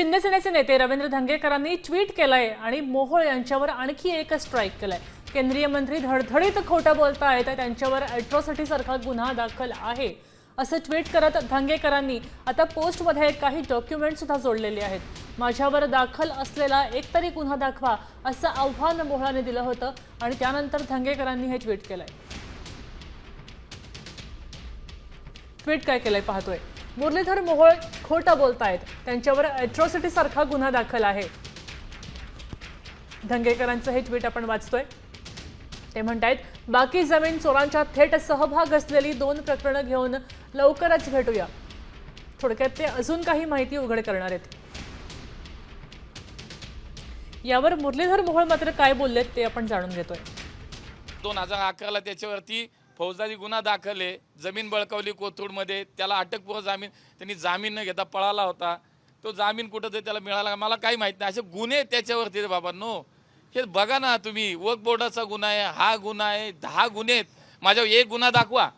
शिंदे सेनेचे नेते रवींद्र धंगेकरांनी ट्विट केलंय आणि मोहोळ यांच्यावर आणखी एक स्ट्राईक केलाय. केंद्रीय मंत्री धडधडीत खोटं बोलतायत त्यांच्यावर अॅट्रॉसिटी सारखा गुन्हा दाखल आहे असं ट्विट करत धंगेकरांनी आता पोस्टमध्ये काही डॉक्युमेंट सुद्धा जोडलेले आहेत. माझ्यावर दाखल असलेला एक तरी गुन्हा दाखवा असं आव्हान मोहळाने दिलं होतं आणि त्यानंतर धंगेकरांनी हे ट्विट केलंय. ट्विट काय केलंय पाहतोय. मुरलीधर मोहोळ खोटं बोलतायत. त्यांच्यावर अॅट्रॉसिटी सारखा गुन्हा दाखल आहे. धंगेकरांचं हे ट्विट आपण वाचतोय. ते म्हणतायत बाकी जमीन चोरांच्या थेट सहभाग असलेली दोन प्रकरणं घेऊन लवकरच भेटूया. थोडक्यात ते अजून काही माहिती उघड करणार आहेत. यावर मुरलीधर मोहोळ मात्र काय बोललेत ते आपण जाणून घेतोय. दोन हजार अकराला त्याच्यावरती फौजदारी गुन्हा दाखल आहे. जमीन बळकावली कोथरूडमध्ये. त्याला अटकपूर्व जामीन त्यांनी जामीन न घेता पळाला होता. तो जामीन कुठं तरी त्याला मिळाला मला काही माहीत नाही. असे गुन्हे आहेत त्याच्यावरती बाबांनो बाबा नो. हे बघा ना तुम्ही. वर्क बोर्डाचा गुन्हा आहे हा गुन्हा आहे दहा गुन्हे आहेत. माझ्यावर एक गुन्हा दाखवा.